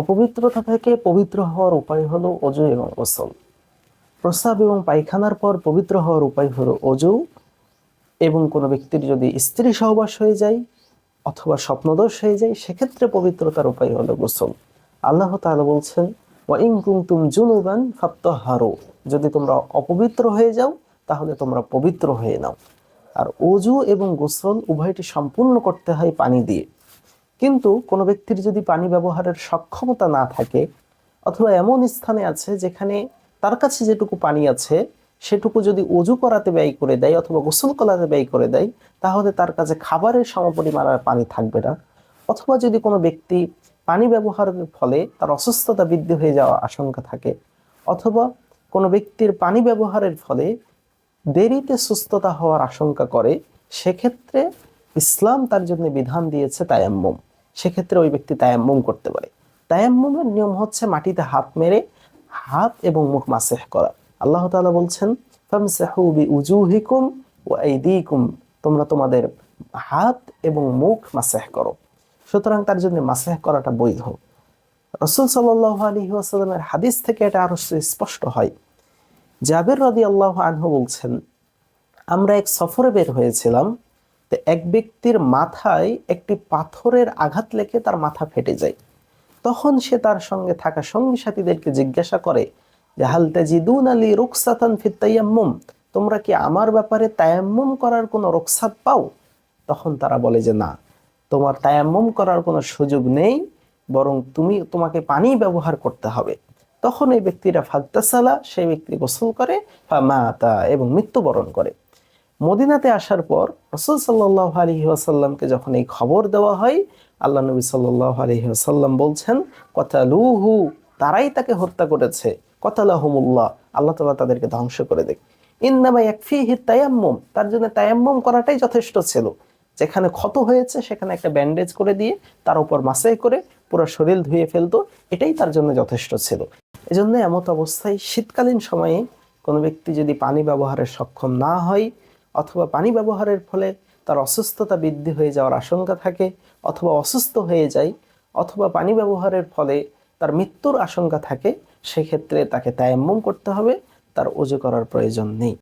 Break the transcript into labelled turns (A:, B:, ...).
A: অপবিত্রতা থেকে পবিত্র হওয়ার উপায় হলো অজু এবং গোসল প্রস্রাব এবং পায়খানার পর পবিত্র হওয়ার উপায় হলো অজু এবং কোনো ব্যক্তির যদি স্ত্রী সহবাস হয়ে যায় অথবা স্বপ্নদোষ হয়ে যায়, সেক্ষেত্রে পবিত্রতার উপায় হলো গোসল। আল্লাহ তাআলা বলছেন, ওয়াইন কুনতুম জুনুবান ফাত্তাহারু। যদি তোমরা অপবিত্র হয়ে যাও, তাহলে তোমরা পবিত্র হয়ে নাও। আর অজু এবং গোসল উভয়টি সম্পূর্ণ করতে হয় পানি দিয়ে। কিন্তু কোনো ব্যক্তির যদি পানি ব্যবহারের সক্ষমতা না থাকে, অথবা এমন স্থানে আছে যেখানে তার কাছে যেটুকু পানি আছে, সেটুকু যদি অজু করাতে ব্যয় করে দেয় অথবা গোসল করাতে ব্যয় করে দেয়, তাহলে তার কাছে খাবারের সমপরিমাণ আর পানি থাকবে না। অথবা যদি কোনো ব্যক্তি পানি ব্যবহারের ফলে তার অসুস্থতা বৃদ্ধি হয়ে যাওয়ার আশঙ্কা থাকে, অথবা কোনো ব্যক্তির পানি ব্যবহারের ফলে দেরিতে সুস্থতা হওয়ার আশঙ্কা করে, সেক্ষেত্রে ইসলাম তার জন্য বিধান দিয়েছে তায়াম্মুম। সেক্ষেত্রে ওই ব্যক্তি তায়াম্মুম করতে পারে। তায়াম্মুমের নিয়ম হচ্ছে মাটিতে হাত মেরে হাত এবং মুখ মাসেহ করা। আল্লাহ তালা বলছেন, ফামসাহু বিউজুহিকুম ওয়া আইদিকুম। তোমরা তোমাদের হাত এবং মুখ মাসেহ করো। সুতরাং তার জন্য মাসেহ করাটা বৈধ। রসুল সাল্লাহ আলী হাদিস থেকে এটা আরও স্পষ্ট হয়। জাবের রদি আল্লাহ আনহু বলছেন, আমরা এক সফরে বের হয়েছিলাম তো এক ব্যক্তির মাথায় একটি পাথরের আঘাত লেগে তার মাথা ফেটে যায়। তখন সে তার সঙ্গে থাকা সঙ্গী সাথীদেরকে জিজ্ঞাসা করে যে আলী রুকসাতান ফিত তায়াম্মুম? তোমরা কি আমার ব্যাপারে তায়াম্মুম করার কোনো রুকসাত পাও? তখন তারা বলে যে, না, তোমার তায়াম্মুম করার কোনো সুযোগ নেই, বরং তুমি, তোমাকে পানি ব্যবহার করতে হবে। তখন এই ব্যক্তিরা ফাগতাসালা, সেই ব্যক্তি গোসল করে বা মাতা এবং মৃত্যুবরণ করে। মদিনাতে আসার পর রসুল সাল্লাহ আলহি আসাল্লামকে যখন এই খবর দেওয়া হয়, আল্লাহ নবী সাল্লাহ আলহি আসাল্লাম বলছেন কথালুহু তারাই তাকে হত্যা করেছে। কথালাহমুল্লাহ আল্লাহ তালা তাদেরকে ধ্বংস করে দেখ ইন্নামা একফিহি তায়াম্মুম, তার জন্য তায়াম্মুম করাটাই যথেষ্ট ছিল। যেখানে ক্ষত হয়েছে, সেখানে একটা ব্যান্ডেজ করে দিয়ে তার উপর মাসাই করে পুরো শরীর ধুয়ে ফেলতো, এটাই তার জন্য যথেষ্ট ছিল। এজন্য এমত অবস্থায় শীতকালীন সময়ে কোনো ব্যক্তি যদি পানি ব্যবহারে সক্ষম না হয় অথবা পানি ব্যবহারের ফলে তার অসুস্থতা বৃদ্ধি হয়ে যাওয়ার আশঙ্কা থাকে অথবা অসুস্থ হয়ে যায় অথবা পানি ব্যবহারের ফলে তার মৃত্যুর আশঙ্কা থাকে, সেক্ষেত্রে তাকে তায়াম্মম করতে হবে, তার অজু করার প্রয়োজন নেই।